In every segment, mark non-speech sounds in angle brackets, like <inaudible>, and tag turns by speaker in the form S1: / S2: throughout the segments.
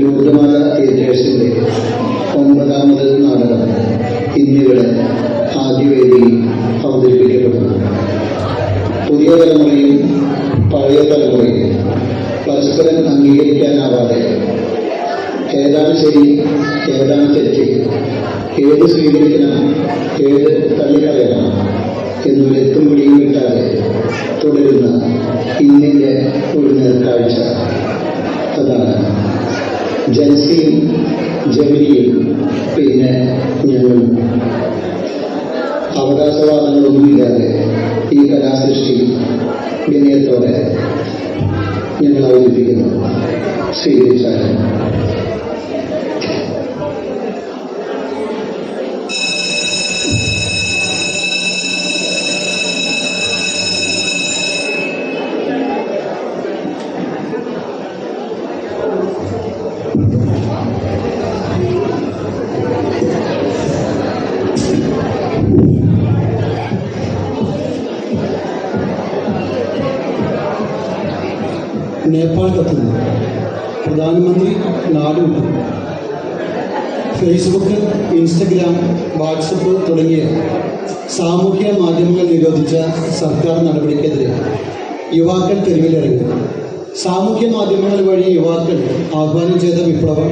S1: ലൂർദ്മാത തിയേറ്റേഴ്സിന്റെ ഒമ്പതാമത് നാടകം ഇന്നിവിടെ ആദ്യവേദിയിൽ അവതരിപ്പിക്കപ്പെടുന്നു പുതിയ തലമുറയും പഴയ തലമുറയും പരസ്പരം അംഗീകരിക്കാനാവാതെ ഏതാണ് ശരി ഏതാണ് തെറ്റ് ഏത് സ്വീകരിക്കണം ഏത് തള്ളിക്കളയണം എന്നൊരു എത്തും പിടിയും കിട്ടാതെ തുടരുന്ന ഇന്നിന്റെ ഒരു നേർക്കാഴ്ച. അതാണ് ജൻസിയും ജമിനിയും പിന്നെ ഞങ്ങളും അവകാശവാദങ്ങളൊന്നുമില്ലാതെ ഈ കലാസൃഷ്ടി വിനയത്തോടെ ഞങ്ങൾ അവതരിപ്പിക്കുന്നു സ്വീകരിച്ചാലും
S2: നേപ്പാൾ കത്തുന്നു. പ്രധാനമന്ത്രി നാടുണ്ട് ഫേസ്ബുക്ക് ഇൻസ്റ്റഗ്രാം വാട്സപ്പ് തുടങ്ങിയ സാമൂഹ്യ മാധ്യമങ്ങൾ നിരോധിച്ച സർക്കാർ നടപടിക്കെതിരെ യുവാക്കൾ തെരുവിലിറങ്ങി. സാമൂഹ്യ മാധ്യമങ്ങൾ വഴി യുവാക്കൾ ആഹ്വാനം ചെയ്ത വിപ്ലവം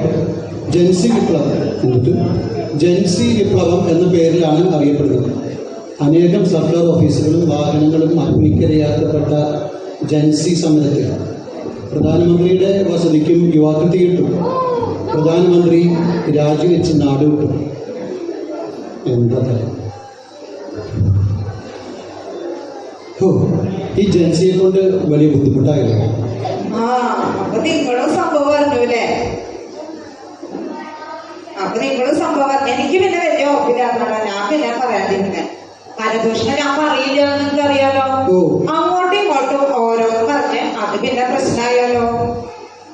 S2: ജൻസി വിപ്ലവം എന്നിട്ട് ജൻസി വിപ്ലവം എന്ന പേരിലാണ് അറിയപ്പെടുന്നത്. അനേകം സർക്കാർ ഓഫീസുകളും വാഹനങ്ങളും അഗ്നിക്കിരയാക്കപ്പെട്ട ജൻസി സമരത്തിൽ പ്രധാനമന്ത്രിയുടെ വസതിക്കും യുവാക്കൾ തീയിട്ടു പ്രധാനമന്ത്രി രാജിവെച്ച് നാടുവിട്ടു എന്താ ഈ ജൻസിയെ കൊണ്ട് വലിയ ബുദ്ധിമുട്ടായില്ല?
S3: അപ്പൊ നിങ്ങളും സംഭവം അപ്പൊ നിങ്ങളും എനിക്ക് പിന്നെ വലിയ ഓർപ്പില്ലാത്തതാണ് ഞാൻ പിന്നെ പറയാണ്ടിരുന്നെ. പരദൂഷണം ഞാൻ പറയില്ല എന്ന് നിങ്ങൾക്ക് അറിയാലോ ഇങ്ങോട്ടും ഓരോ പറഞ്ഞ് അത് പിന്നെ പ്രശ്നമായാലോ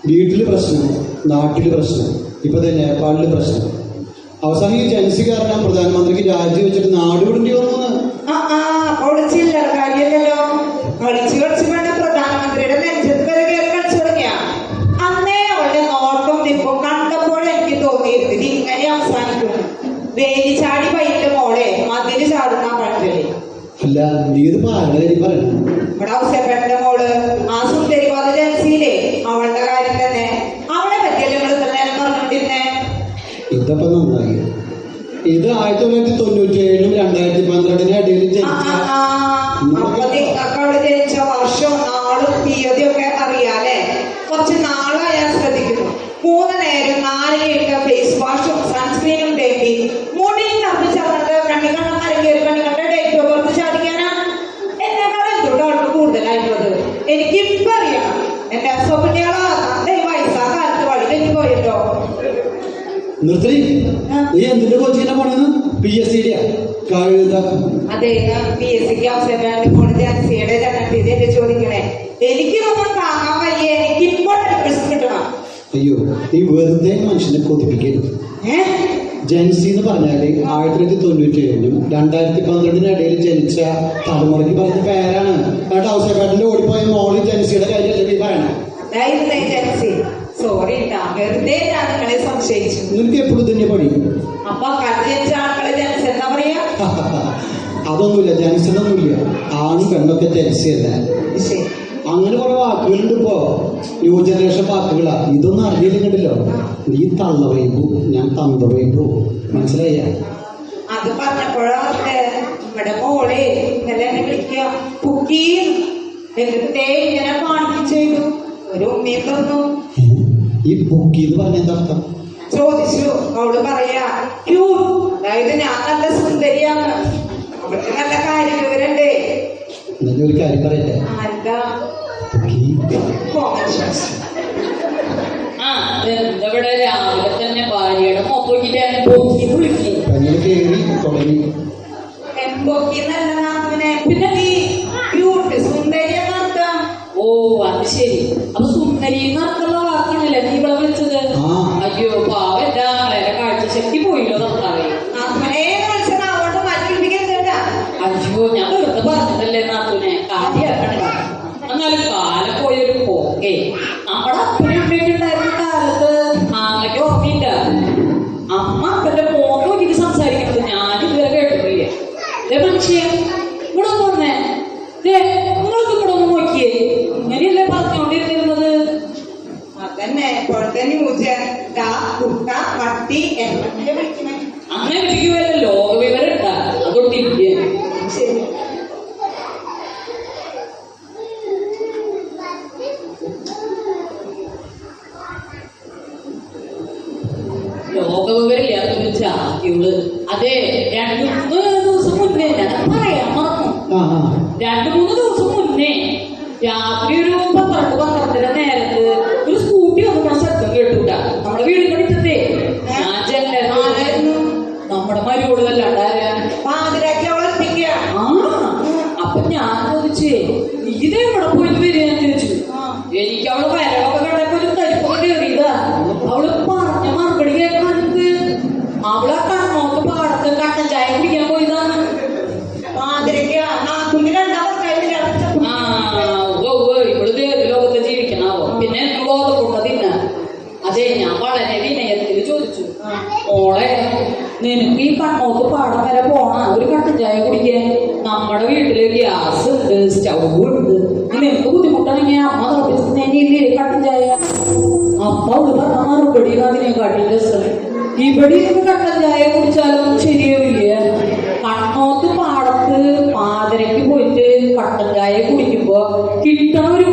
S2: വീട്ടിൽ പ്രശ്നം നാട്ടിൽ പ്രശ്നം ഇപ്പൊ തന്നെ നേപ്പാളിൽ പ്രശ്നം. അവസാനം ഈ ജൻസി കാരണം പ്രധാനമന്ത്രിക്ക് രാജി വെച്ചിട്ട് നാട് വിടേണ്ടി വന്നു
S3: ആ ആ കളിച്ച് വേണ്ട പ്രധാനമന്ത്രിയുടെ നെഞ്ചത്ത് വരെ കയറി കളിച്ചു തുടങ്ങിയ. അന്നേ അവളുടെ നോട്ടം നിപ്പോ കണ്ടപ്പോൾ എനിക്ക് തോന്നിയിരുന്നു ഇത് ഇങ്ങനെ അവസാനിക്കും. വേലി ചാടി
S2: അല്ല നീ ഇത് പറയണം.
S3: മോൾ അവളുടെ കാര്യം തന്നെ. അവളെ പറ്റിയല്ലേ നമ്മൾ ഇത്ര നേരം പറഞ്ഞോണ്ടിരുന്നേ?
S2: ഇതപ്പം നന്നായി. ഇത് ആയിരത്തി തൊള്ളായിരത്തി തൊണ്ണൂറ്റി ഏഴിലും രണ്ടായിരത്തി പന്ത്രണ്ടിനും ഇടയിൽ ജനിച്ച
S3: അതെ പി എസ് സിക്ക് അവസരം വേണ്ടി ജാൻസിയുടെ രണ്ടാം തീയതി എന്നെ ചോദിക്കണേ. എനിക്കിതൊന്നും താങ്ങാൻ വയ്യ എനിക്ക് ഇപ്പോൾ അഡ്മിഷൻ കിട്ടണം.
S2: അയ്യോ ഈ വെറുതെ മനുഷ്യനെ കൊതിപ്പിക്കരുത്. ജൻസി എന്ന് പറഞ്ഞാൽ ആയിരത്തി തൊള്ളായിരത്തി തൊണ്ണൂറ്റി ഏഴിനും രണ്ടായിരത്തി പന്ത്രണ്ടിനിടയിൽ ജനിച്ച തലമുറയ്ക്ക് പറഞ്ഞ പേരാണ്. എന്നിട്ട് ഔസേപ്പാട്ടിന്റെ ഓടിപ്പോയ മോളി ജെൻസിയുടെ കാര്യമല്ലേ പറയണം?
S3: സോറി വെറുതെ ഞാൻ നിങ്ങളെ സംശയിച്ചു.
S2: നിനക്ക് എപ്പോഴും തന്നെ പണി?
S3: അപ്പൊ ജനിച്ച ആൾക്കാരെ ജാൻസി എന്താ പറയാ? <laughs>
S2: അതൊന്നുമില്ല ജനിച്ചതൊന്നുമില്ല. ആണും പെണ്ണൊക്കെ ജൻസിയല്ല
S3: ശരി.
S2: അങ്ങനെ കുറെ വാക്കുകളുണ്ട് ഇപ്പോ. ന്യൂ ജനറേഷൻ വാക്കുകളാ. ഇതൊന്നും അറിയില്ലെങ്കിണ്ടല്ലോ നീ തള്ള വൈബു ഞാൻ തന്ത വൈബു. മനസ്സിലായ?
S3: അത് പറഞ്ഞപ്പോഴാണ് ഇവിടെ മോളെ ഇന്നലെ എന്നെ വിളിക്കുക. കുക്കി എന്നിട്ട് ദേ ഇങ്ങനെ കാണിക്കും ചെയ്തു ഒരു ഉമ്മയും തന്നു.
S2: ഈ ബുക്കി എന്ന് പറഞ്ഞ എന്താ
S3: ചോദിച്ചു. അവൾ പറയാ ക്യൂ അതായത് ഞാൻ നല്ല സുന്ദരിയാണ്. നല്ല കാര്യവിവരണ്ടേ
S2: എന്നിട്ട് ഒരു കാര്യം പറയട്ടെ?
S3: ആർക്കാ? ആ
S4: ഇവിടെ രാവിലെ തന്നെ ഭാര്യയുടെ മൊത്തം പൊക്കി വിളിക്കും.
S3: പിന്നെ നീ ക്യൂട്ട് സുന്ദരിയെ
S4: ഓ അത് ശരി. അപ്പൊ സുന്ദരി എന്നർത്ഥമുള്ള ദേ മനുഷ്യ ഇവിടെ പറഞ്ഞേ ദേ നിങ്ങൾക്ക് ഇവിടെ ഒന്ന് നോക്കിയേ ഇങ്ങനെയല്ലേ പറഞ്ഞോണ്ടിരുന്നിരുന്നത്
S3: അതന്നെ ഇപ്പോഴത്തെ ന്യൂസ് ഡാ കുട്ട വട്ടി എന്നൊക്കെ
S4: എനിക്ക് അവൾ വരവൊക്കെ കണ്ടപ്പോ ഒരു തരിപ്പൊക്കെ കയറിയതാ. അവൾ പറഞ്ഞ മറുപടി കേൾക്കാൻ അവൾ ആ കണ്ണോക്ക് പാടത്ത് കട്ടൻ ചായ കുടിക്കാൻ പോയതാണ്. ലോകത്ത് ജീവിക്കണാവോ പിന്നെ ബോധപ്പെട്ട തിന്ന. അതെ ഞാൻ വളരെ വിനയത്തിൽ ചോദിച്ചു. ഓളെ നിനക്ക് ഈ കണ്ണോക്ക് പാടം വരെ പോണ ഒരു കട്ടൻ ചായ കുടിക്കാൻ നമ്മുടെ വീട്ടിൽ ഗ്യാസ് ഉണ്ട് സ്റ്റൗ ഉണ്ട്. അവൾ പറഞ്ഞ അതിനെക്കാട്ടി രസം ഈ ഇരുന്ന് കട്ടൻ ചായ കുടിച്ചാലും ശരിയാവില്ല? കണ്ണോത്ത് പാടത്ത് പാതിരയ്ക്ക് പോയിട്ട് കട്ടൻ ചായ കുടിക്കുമ്പോ കിട്ടണ ഒരു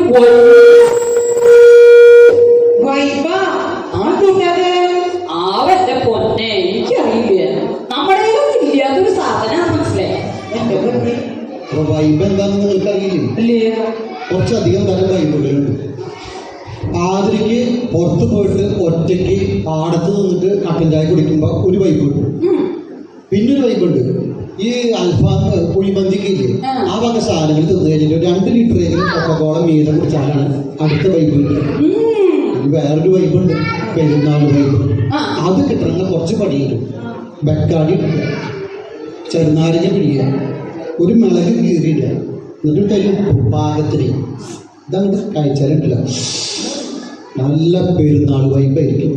S2: പോയിട്ട് ഒറ്റയ്ക്ക് പാടത്ത് നിന്നിട്ട് കട്ടൻ ചായ കുടിക്കുമ്പോൾ ഒരു വൈബ് കിട്ടും
S4: ഉം.
S2: പിന്നെ ഒരു വൈബുണ്ട് ഈ അൽഫാം കുഴിമന്തിക്ക് ഇല്ലേ
S4: ആ.
S2: വക സാധനങ്ങൾ തിന്നു കഴിഞ്ഞിട്ട് രണ്ട് ലിറ്റർ കൊക്കക്കോള മീതെ കുടിച്ചാലാണ് അടുത്ത വൈബ്. ഇനി വേറൊരു വൈബുണ്ട് പെരുന്നാൾ വൈബ്. അത് കിട്ടണമെങ്കിൽ കുറച്ച് പണിയുണ്ട്. ബെക്കാടി ഇടുക ചെറുനാരങ്ങ പിടിക്കുക ഒരു മിളക് കീറിയിടുക. എന്നിട്ട് തരും പാകത്തിന്. ഇതങ്ങോട്ട് കഴിച്ചാലുണ്ടല്ലോ നല്ല പെരുന്നാൾ വൈബായിരിക്കും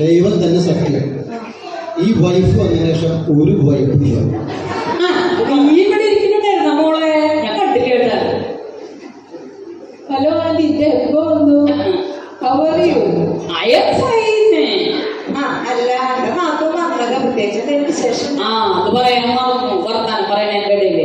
S2: ദൈവം തന്നെ സത്യം ഈ വൈഫ് വന്നതിന് ശേഷം ഒരു വൈബും ഇല്ല
S4: ആ, നീ ഇവിടെ ഇരിക്കുന്നുണ്ടായിരുന്ന മോളെ ഞാൻ കണ്ടു കേട്ട
S5: ഹലോ ആന്റി ഇത് എപ്പോ വന്നു how are you
S4: I am fine
S3: ആ അല്ല എന്റെ നാത്തു വന്നത് പ്രത്യേകിച്ച് എന്തെങ്കിലും വിശേഷം
S4: ആ അത് പറയാൻ മറന്നു വർത്താനം പറയാൻ എന്റെ ഇടയിൽ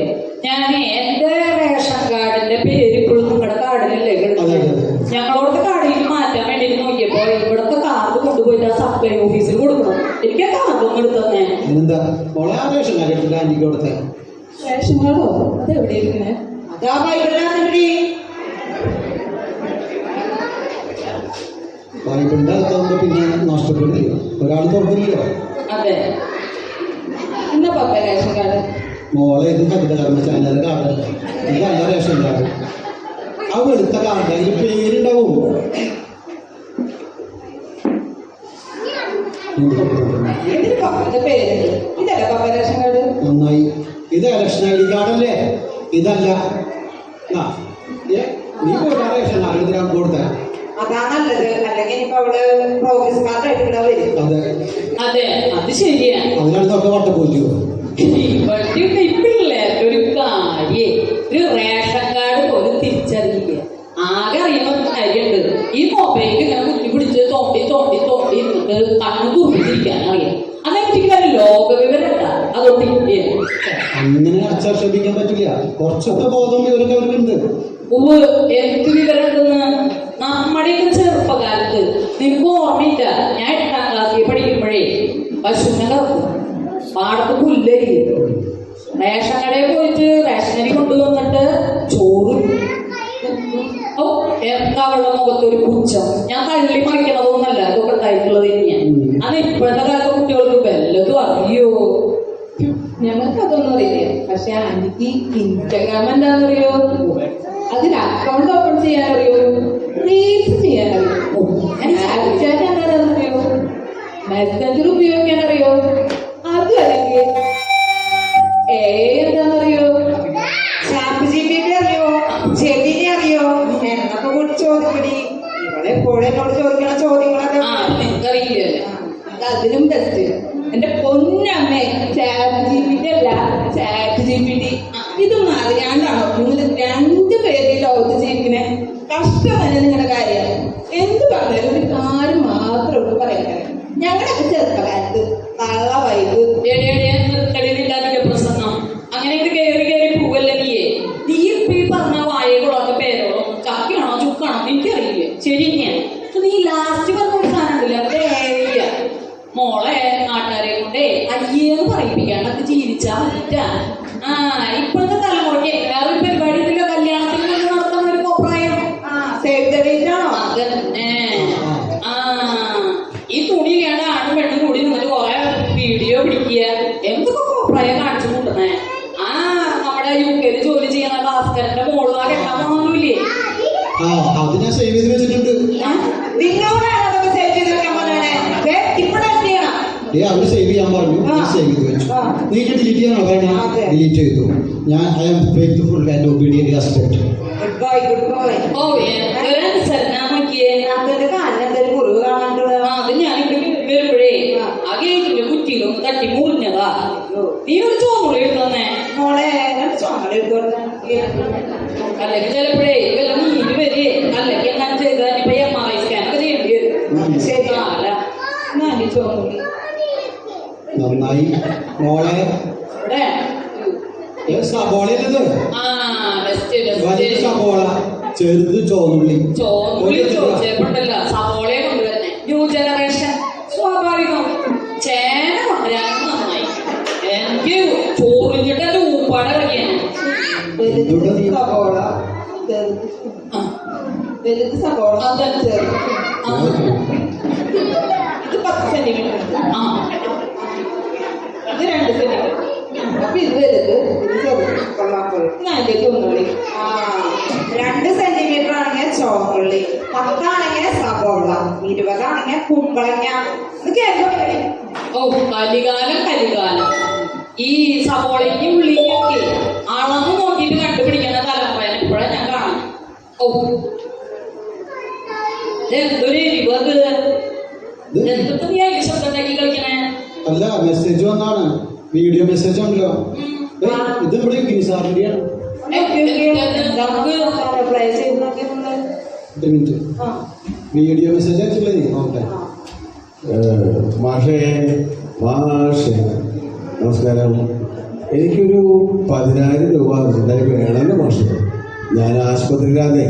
S4: ഞാൻ എന്റെ റേഷൻ കാർഡിന്റെ പേര് ഇപ്പോഴും നിങ്ങളുടെ കാർഡിലല്ലേ
S2: അതെ,
S4: കിടക്കുന്നത്
S2: അതെ, അതെ.
S4: ഞങ്ങളോട് കാർഡിൽ മാറ്റാൻ വേണ്ടി നോക്കിയപ്പോ ഇവിടുത്തെ കാർഡ് കൊണ്ടുപോയിട്ട് ആ സപ്ലൈ ഓഫീസിൽ കൊടുക്കണം എനിക്ക് ആ കാർഡ് ഒന്ന് എടുത്തു തന്നെ
S2: എന്താ മോളെ ആ റേഷൻ കാര്യം ആന്റിക്ക് കൊടുത്തേ
S5: റേഷൻ കാർഡോ അത് എവിടെ ഇരിക്കണേ
S3: അതാ ബൈബിളിനകത്തുണ്ടി
S2: വൈബിന്റെ അടുത്താകുമ്പോൾ പിന്നെ നഷ്ടപ്പെടില്ല ഒരാൾ
S4: അതെ.
S5: എന്നാ പപ്പ റേഷൻ കാർഡ്
S2: മോളെ ഇത് കവിതകർമ്മ ചാനൽ കാർഡല്ല ഇതല്ല റേഷൻ കാർഡ് ആ വെളുത്ത കാർഡ് അതിന് പേരുണ്ടാവും. നന്നായി. ഇത് ഇലക്ഷൻ ഐ ഡി കാർഡല്ലേ ഇതല്ല. നീ പോയിട്ട് റേഷൻ കാർഡ് ഇതിനാണ് കൊടുത്തേ
S3: അതാ നല്ലത്. അല്ലെങ്കിൽ ഇപ്പൊ അവൾ പ്രോഗ്രസ് കാർഡായിട്ട് ഇവിടെ വരും
S2: അതെ.
S4: അതെ അത് ശരിയാ.
S2: അതിനടുത്തൊക്കെ വട്ടപ്പൂച്ചു
S4: പോയി ഈ പിള്ളേർക്ക് ഒരു കാര്യം ഒരു റേഷൻ കാർഡ് പോലും തിരിച്ചറിയില്ല. ആകെ അറിയുന്ന ഒരു കാര്യമുണ്ട്. ഈ മൊബൈലിൽ ഇങ്ങനെ കുത്തി പിടിച്ച് തോണ്ടി തോണ്ടി തോണ്ടി കണ്ണു തുറന്നിരിക്കാൻ അറിയാം അതെനിക്ക് വരെ ലോകവിവരം ഉണ്ടാ? അതൊട്ടില്ല
S2: അങ്ങനെ അച്ചാക്ഷേപിക്കാൻ പറ്റില്ല. കുറച്ചൊക്കെ ബോധം ഇവരൊക്കെ അവർക്കുണ്ട്.
S4: ഉവ് എനിക്ക് വിവരം ഉണ്ടെന്ന് നമ്മുടെയൊക്കെ ചെറുപ്പകാലത്ത് നിനക്ക് ഓർമ്മയില്ല? ഞാൻ എട്ടാം ക്ലാസ്സിൽ പഠിക്കുമ്പോഴേ പശുവിനെ കറക്കും പാടത്ത് പുല്ലരി റേഷൻ കടയിൽ പോയിട്ട് റേഷനരി കൊണ്ടുവന്നിട്ട് ചോറ് ഓ അവളുടെ മുഖത്ത് ഒരു പുച്ഛം? ഞാൻ തള്ളി മറിക്കണതൊന്നല്ല അതൊക്കെ ഉണ്ടായിട്ടുള്ളത് തന്നെയാണ്. അത് ഇപ്പോഴത്തെ കാലത്തെ കുട്ടികൾക്ക് വല്ലതും അറിയോ?
S5: ഞങ്ങൾക്ക് അതൊന്നും അറിയില്ല പക്ഷെ ആന്റിക്ക് ഇൻസ്റ്റാഗ്രാം എന്താണെന്നറിയോ അതിൽ അക്കൗണ്ട് ഓപ്പൺ ചെയ്യാൻ അറിയോ റീൽസ് ചെയ്യാൻ അറിയോ എന്താണെന്നറിയോ? മെസ്സഞ്ചർ ഉപയോഗിക്കാൻ അറിയോ അതും അല്ലെങ്കിൽ ഏ എന്താണെന്നറിയോ
S3: ചാറ്റ് അറിയോ? ജെമിനെ അറിയോ എന്നൊക്കെ കൂടി ചോദിക്കടി? ഇവിടെ എപ്പോഴും എന്നോട് ചോദിക്കണ ചോദ്യങ്ങളൊക്കെ
S4: ആ അതിനും
S5: അത് എന്റെ പൊന്നമ്മേ ചാറ്റ് ജി പി ടി അല്ല ചാറ്റ് ജി പി ടി ഇത് അറിയാണ്ടാണോ? നിങ്ങൾ രണ്ട് പേര് ഈ ലോകത്ത് ജീവിക്കണേ. കഷ്ടം തന്നെ നിങ്ങളുടെ കാര്യം? എന്ത് പറഞ്ഞാലും ഒരു കാര്യം മാത്രമേ ഉള്ളൂ പറയാൻ ഞങ്ങളൊക്കെ ചെറുപ്പകാലത്ത് നല്ല വൈബ്.
S4: നിർത്തലില്ലാതിന്റെ
S3: ആണോ
S4: അതന്നെ ആ ഈ തുണി ഇല്ലാണ്ട് ആണും പെണ്ണും കൂടി നിന്നിട്ട് കൊറേ വീഡിയോ പിടിക്കുക. എന്തൊക്കെ കോപ്രായം കാണിച്ചു കൂട്ടുന്നേ. ആ നമ്മുടെ യു കെയിൽ ജോലി ചെയ്യുന്ന ഭാസ്കരന്റെ മോൾ ആ കെട്ടാൻ പോണൊന്നുമില്ലേ
S2: ആ അത് ഞാൻ സേവ് ചെയ്ത് വെച്ചിട്ടുണ്ട്.
S3: നിങ്ങളോടാണ് അതൊക്കെ സേവ് ചെയ്ത് വെക്കാൻ പറഞ്ഞേ ഇവിടെ എന്ത് ചെയ്യണം?
S2: ഏ അവർ സേവ് ചെയ്യാൻ പറഞ്ഞു.
S3: ആ.
S2: സേവ് ചെയ്ത് വെച്ചു. നീ ഡിലീറ്റ് ഡിലീറ്റ് ചെയ്തു. ഞാൻ I am faithful and obedient husband
S3: goodbye goodbye
S4: ഓ എന്തൊരനുസരണ നോക്കിയേ
S3: അതിന്റെ കാലിന് എന്തൊരു മുറിവ് കാണാണ്ടുള്ള
S4: ആ അത് ഞാൻ ഇവിടെ വരുമ്പോഴേ ആ. ഗേറ്റിന്റെ കുറ്റിയിലൊന്ന് തട്ടി മുറിഞ്ഞതാ. നീ ഒരു ചോറുള്ളി എടുത്തന്നേ.
S3: മോളെ രണ്ട് ചോങ്ങൾ എടുത്തോട്ടെ
S4: അല്ലെങ്കിൽ ചിലപ്പോഴേ വല്ല നീര് വരെ അല്ലെങ്കിൽ എങ്ങനെ ചെയ്താൽ ഇപ്പൊ എം ആർ ഐ സ്കാൻ ഒക്കെ ചെയ്യേണ്ടി വരും.
S3: ശരി
S4: ആ, അല്ല.
S5: ഞാൻ ചോദിക്കും
S2: നന്നായി. മോളെ
S4: ഇവിടെ
S2: ഏ, സബോളയല്ലത്
S4: ആ ബെസ്റ്റ്
S2: വലിയ സബോള. ചെറുത് ചോന്നുള്ളി.
S4: ചോന്നുള്ളി ചോദിച്ചപ്പോണ്ടല്ല. സവോളയെ കൊണ്ടുവരുന്നേ. New generation. സ്വാഭാവികം. ചേന കൊണ്ടുവരാനും നന്നായി. എനിക്ക് ചോറിഞ്ഞിട്ടല്ല ഊപ്പാടെ ഇറങ്ങിയാണ്
S5: വലുത്
S4: ആ,
S5: ഇത് പത്ത് സെന്റിമീറ്റർ.
S4: ആ.
S5: ഇത് രണ്ട് സെന്റിമീറ്റർ. അപ്പൊ ഇത് വലുത് ഇത് ചെറുത്
S3: കൊള്ളാപ്പോയി
S5: നാലിലേക്ക് ഒന്നുള്ളി
S3: ആ രണ്ട് സെന്റിമീറ്റർ ആണെങ്കിൽ ചോറുള്ളി പത്താണെങ്കിൽ സവോള ഇരുപതാണെങ്കിൽ കുമ്പളങ്ങ. ഇത് കേൾക്കട്ടെ
S4: ഓ കലികാലം കലികാലം. ഈ സവോളയ്ക്കും ഉള്ളിയൊക്കെ അളന്ന് നോക്കിയിട്ട് കണ്ടുപിടിക്കുന്ന തലമുറ ഇപ്പോഴാണ് ഞാൻ കാണാം ഓ. എന്തൊരു എരിവത്
S2: ഇത്
S4: എന്തൊക്കെ നീ ശബ്ദം കളിക്കണേ?
S2: അല്ല മെസ്സേജ് വന്നാണ്. വീഡിയോ മെസ്സേജ് ഉണ്ടല്ലോ ഏ, ഇത് ഇവിടെ ഗിനിസാറിന്റെയാണ് വീഡിയോ മെസ്സേജ് നോക്കട്ടെ.
S6: മാഷേ മാഷേ നമസ്കാരം. എനിക്കൊരു പതിനായിരം രൂപ അർജന്റായി വേണമെന്ന് മാഷേ. ഞാൻ ആശുപത്രിയിലാതെ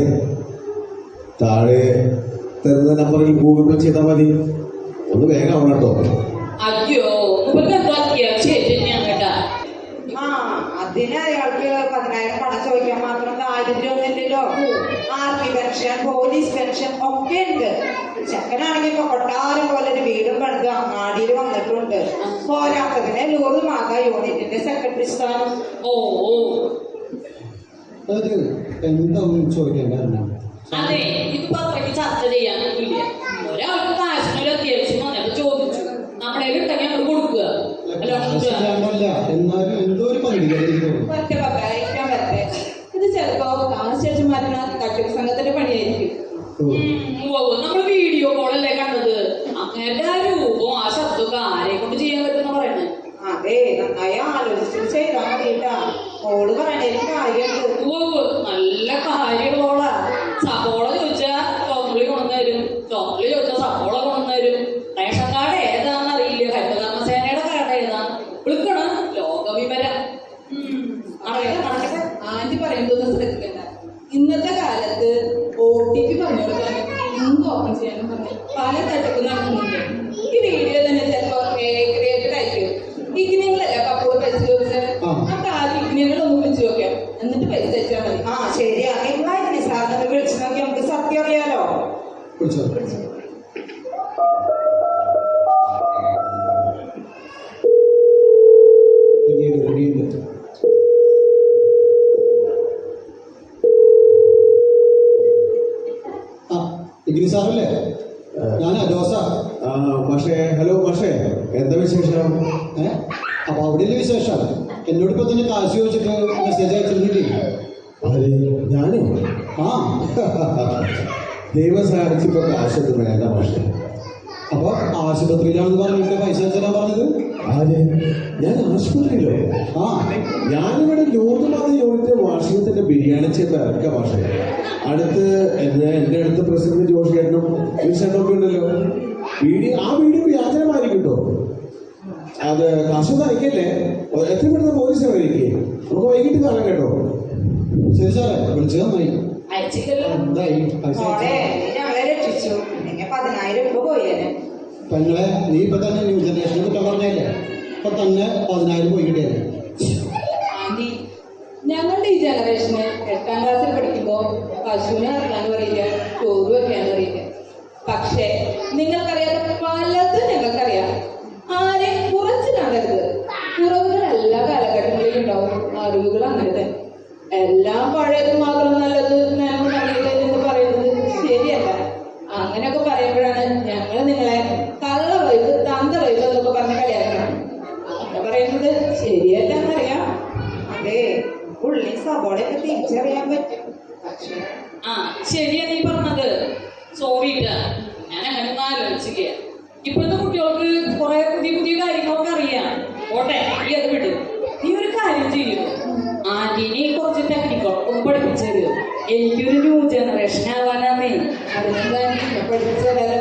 S6: താഴെ തരുന്ന നമ്പറിൽ ഗൂഗിൾ പേ ചെയ്താൽ മതി. ഒന്ന് വേഗം ആവണം കേട്ടോ.
S4: അയ്യോ ഇവർക്ക് എന്തോ അത്യാവശ്യം തന്നെയാണ് കേട്ടാ
S3: ആ അതിന് അയാൾക്ക് പതിനായിരം പണം ചോദിക്കാൻ മാത്രം ദാരിദ്ര്യമൊന്നുമില്ലല്ലോ ആർമി പെൻഷൻ പോലീസ് പെൻഷൻ ഒക്കെ ഉണ്ട്. ചെക്കനാണെങ്കിൽ ഇപ്പൊ കൊട്ടാരം പോലെ ഒരു വീടും പണിത് അങ്ങാടിയിൽ വന്നിട്ടുണ്ട്. പോരാത്തതിന് ലൂറ് മാത യൂണിറ്റിന്റെ സെക്രട്ടറി സ്ഥാനം.
S4: ഓ
S2: അത് എന്താണെന്ന് ചോദിക്കാൻ കാരണം?
S4: അതെ ഇതിപ്പോ അത്രയ്ക്ക് ചർച്ച ചെയ്യാനൊന്നുമില്ല. ഒരാൾക്ക് കാശിനൊരു അത്യാവശ്യം വന്നപ്പോ ചോദിച്ചു. നമ്മളെ ഉണ്ടെങ്കിൽ നമ്മൾ കൊടുക്കുക.
S2: എന്നാലും എന്തോ ഒരു
S5: ഇത് ചിലപ്പോ കാശേഷന്മാരുടെ തട്ടിപ്പ് സംഘത്തിന്റെ പണിയായിരിക്കും.
S4: നമ്മൾ വീഡിയോ കോളല്ലേ കണ്ടത്? അങ്ങേരുടെ ആ രൂപവും ആ ശബ്ദമൊക്കെ ആരെ കൊണ്ട് ചെയ്യാൻ പറ്റുന്ന പറയണേ?
S3: അതെ നന്നായി ആലോചിച്ചിട്ട് ചെയ്താൽ മതിട്ടാ. ഓൾ പറയണേ കാര്യമുണ്ട്.
S4: ഓ നല്ല കാര്യങ്ങളോളാ
S2: ആ
S6: ഹലോ മാഷേ എന്താ വിശേഷം?
S7: അപ്പൊ അവിടെയല്ലേ വിശേഷം? എന്നോട് ഇപ്പൊ തന്നെ കാശ് ചോദിച്ചിട്ട് മെസ്സേജ് അയച്ചിരുന്നില്ലേ?
S6: ആര്? ഞാനോ?
S7: ആ.
S6: ദൈവം സഹായിച്ചപ്പോ കാശൊന്നും വേണ്ട മാഷേ.
S7: അപ്പൊ ആശുപത്രിയിലാണെന്ന് പറഞ്ഞിട്ട് പൈസ വെച്ചാ പറഞ്ഞത്?
S6: ആര്? ഞാൻ ആശുപത്രിയിലോ?
S7: ആ
S6: ഞാനിവിടെ നൂതനമായ യൂണിറ്റ് വാർഷികത്തിന്റെ ബിരിയാണി ചെയ്ത് ഇറക്ക മാഷേ. അടുത്ത് എന്നെ എന്റെ അടുത്ത് പ്രസിഡന്റ് ജോഷി ചേട്ടനും ഒക്കെ ഉണ്ടല്ലോ. വീഡിയോ ആ വീഡിയോ വ്യാജനമായിരിക്കും കേട്ടോ അത് കാശൊന്നും അയക്കല്ലേ? എത്ര പെട്ടെന്ന് പോലീസ് അറിയിക്കേ നമുക്ക് വൈകിട്ട് കാണാം കേട്ടോ.
S7: ശരി സാറേ വിളിച്ചത് നന്നായി.
S4: അയച്ചില്ലല്ലോ.
S7: എന്തായി? പൈസ
S3: പതിനായിരം രൂപ പോയേനെ.
S7: പെങ്ങളെ നീ ഇപ്പൊ തന്നെ ന്യൂ ജനറേഷൻ കുറ്റം പറഞ്ഞല്ലേ? ഇപ്പൊ തന്നെ പതിനായിരം പോയി കിട്ടിയത്
S5: ആന്റി ഞങ്ങളുടെ ഈ ജനറേഷന് എട്ടാം ക്ലാസ്സിൽ പഠിക്കുമ്പോൾ പശുവിനെ ഇറക്കാനും പറയില്ല ചോറ് വെക്കാനും പറയില്ല. പക്ഷേ നിങ്ങൾക്കറിയാത്ത
S4: എനിക്കൊരു ന്യൂ ജനറേഷൻ ആവാനാന്നേ
S5: അതിനെന്താ പഠിപ്പിച്ചാലോ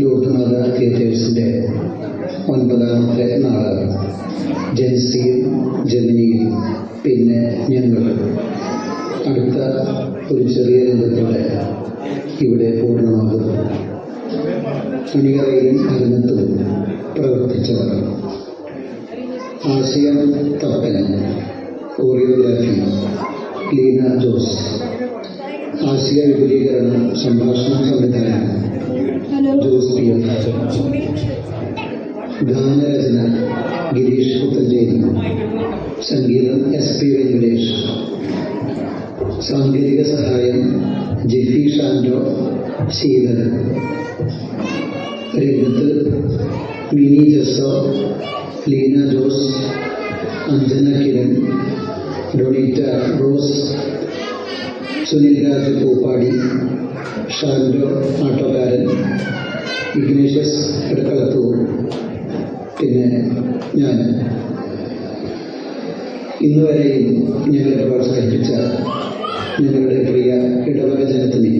S2: യൂത്ത് മത തിയേറ്റേഴ്സിന്റെ ഒൻപതാമത്തെ നാടകം. ജെൻസിയും ജമിനിയും പിന്നെ ഞങ്ങൾ. അടുത്ത ഒരു ചെറിയ രംഗത്തോടെ ഇവിടെ പൂർണമാകുന്നു തുണികറയിലും അരങ്ങത്തും പ്രവർത്തിച്ചവർ. ആശയം തപ്പൻ കോറിയോഗ്രാഫി ലീന ജോസ്. ആശയ വിപുലീകരണം സംഭാഷണ സംവിധാനം എം ഗാനരചന ഗിരീഷ് പുത്തഞ്ചേരി സംഗീതം എസ് പി വെങ്കടേഷ്. സാങ്കേതിക സഹായം ജിഫി ഷാൻഡോ ശീതൻ രംഗത്ത് മിനി ജസോ ലീന ജോസ് അഞ്ജന കിരൺ ഡൊണീറ്റ റോസ് സുനിൽ രാജ് പൂപ്പാടി ഷാൻഡോ ആട്ടോക്കാരൻ ഇഗ്നേഷ്യസ് എടക്കളത്തൂർ പിന്നെ ഞാൻ. ഇന്നുവരെയും ഞങ്ങളെ പ്രോത്സാഹിപ്പിച്ച ഞങ്ങളുടെ പ്രിയ ഇടവക ജനത്തിന്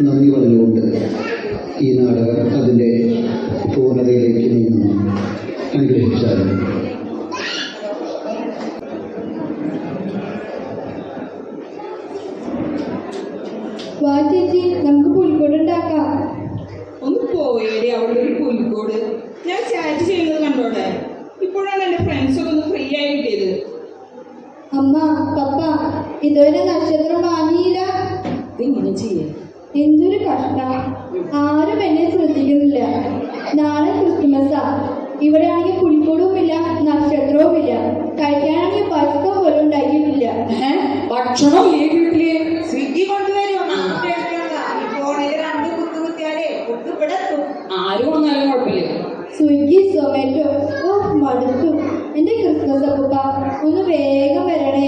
S2: നന്ദി പറഞ്ഞുകൊണ്ട് ഈ നാടകം അതിന്റെ പൂർണതയിലേക്ക് നീങ്ങുന്നു. അനുഗ്രഹിച്ചാലും
S8: വാ ചേച്ചി നമുക്ക് പുൽക്കൂട് ഉണ്ടാക്കാം
S5: ഒന്ന് പോയേടി അവിടെ ഒരു പുൽക്കോട് ഞാൻ ചാറ്റ് ചെയ്യുന്നത് കണ്ടോടെ ഇപ്പോഴാണ് എന്റെ ഫ്രണ്ട്സ് ഒക്കെ ഒന്ന് ഫ്രീ ആയി കിട്ടിയത്
S8: അമ്മ പപ്പ ഇതുവരെ നക്ഷത്രം വാങ്ങിയില്ല.
S4: ഇങ്ങനെ ചെയ്യേ?
S8: എന്തൊരു കഷ്ടം. ആരും എന്നെ ശ്രദ്ധിക്കുന്നില്ല. നാളെ ക്രിസ്മസാ ഇവിടെ ആണെങ്കിൽ പുൽക്കൂടുമില്ല നക്ഷത്രവുമില്ല. കഴിക്കാനാണെങ്കിൽ ഭക്ഷണം പോലും ഉണ്ടാക്കിയിട്ടില്ല.
S4: ഭക്ഷണം ഈ വീട്ടിൽ?
S3: സ്വിഗ്ഗി കൊണ്ടുവരും.
S4: ആര് വന്നാലും കുഴപ്പമില്ല.
S8: സ്വിഗ്ഗി സൊമാറ്റോ. ഓ മടുത്തു. എന്റെ ക്രിസ്മസ് അപ്പൂപ്പ ഒന്ന് വേഗം വരണേ.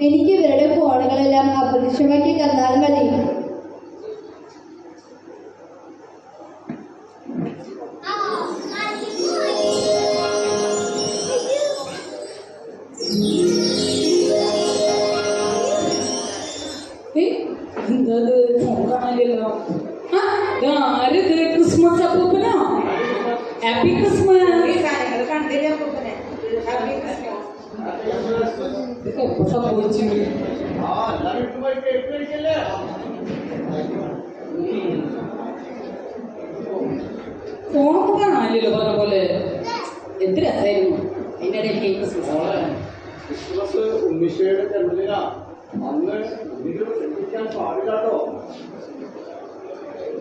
S4: എനിക്ക് ഇവരുടെ ഫോണുകളെല്ലാം അപ്രത്യക്ഷമാക്കി തന്നാൽ മതി.
S6: പാടില്ലാട്ടോ.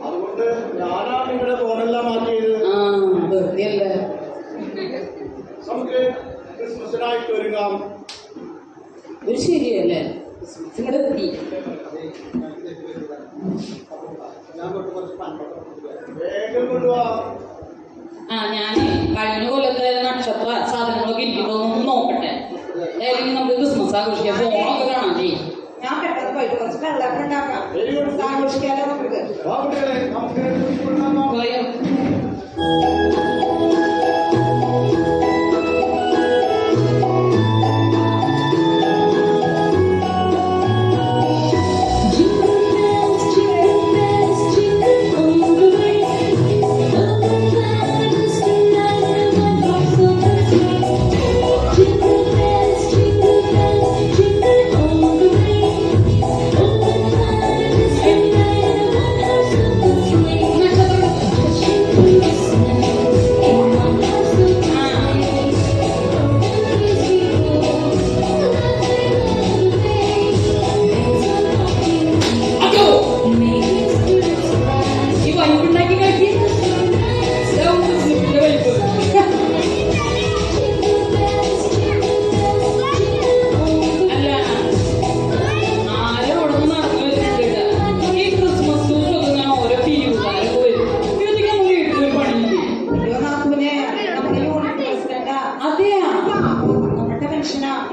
S6: അതുകൊണ്ട് ഞാനാണ് ഇവിടെ തോന്നെല്ലാം മാറ്റിയത് നമുക്ക് ക്രിസ്മസിനായിട്ട് ഒരുങ്ങാം.
S9: ശരിയല്ലേ? ആ ഞാൻ കഴിഞ്ഞ കൊല്ലത്തെ നക്ഷത്ര സാധനങ്ങളൊക്കെ ഇരിക്കുന്നുണ്ടോ നോക്കട്ടെ. ഏതെങ്കിലും നമുക്ക് ക്രിസ്മസ് ആഘോഷിക്കാം ഫോണൊക്കെ
S10: കാണാം. ഉണ്ടാക്കിയിട്ട് കുറച്ച് വെള്ളമൊക്കെ ഉണ്ടാക്കാം ആഘോഷിക്കാലോ നമുക്ക്.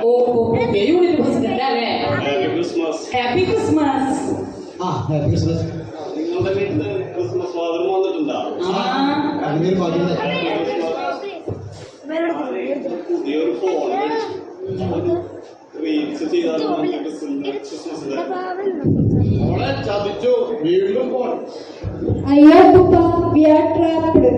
S9: ഓ വെരി
S10: പ്രസിഡന്റ്
S9: അല്ലേ?
S6: ക്രിസ്മസ്
S9: ഹാപ്പി ക്രിസ്മസ്
S2: ആ ഹാപ്പി ക്രിസ്മസ്
S6: നിങ്ങളുടെ വീട്ടിൽ ക്രിസ്മസ് ഫാദർ വന്നിട്ടുണ്ടോ?
S2: അങ്ങനെ പറഞ്ഞത്
S6: പുതിയൊരു ഫോൺ റീൽസ് ചെയ്താൽ ക്രിസ്മസ് വീണ്ടും ഫോൺ
S4: അയ്യോ വി ആർ ട്രാപ്ഡ്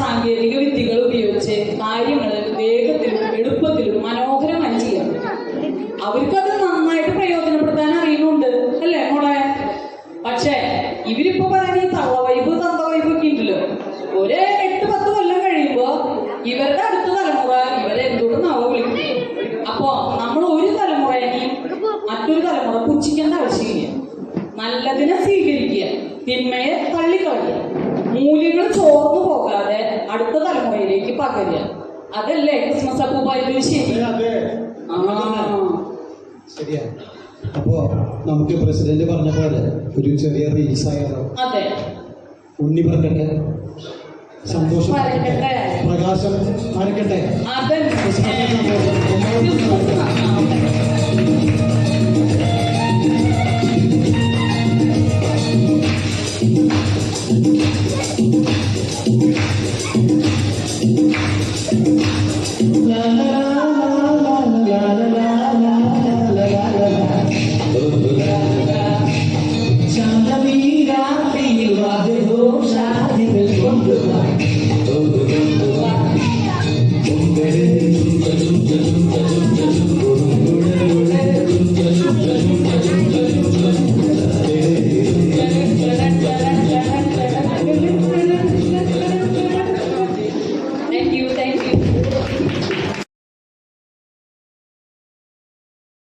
S9: സാങ്കേതിക വിദ്യകൾ ഉപയോഗിച്ച് കാര്യങ്ങൾ വേഗത്തിലും എളുപ്പത്തിലും മനോഹരമായി
S2: ചെയ്യാം. അവർക്ക്
S9: ഡിസയറോ
S2: ഉണ്ണി പറക്കട്ടെ. സന്തോഷം. പ്രകാശം മരക്കട്ടെ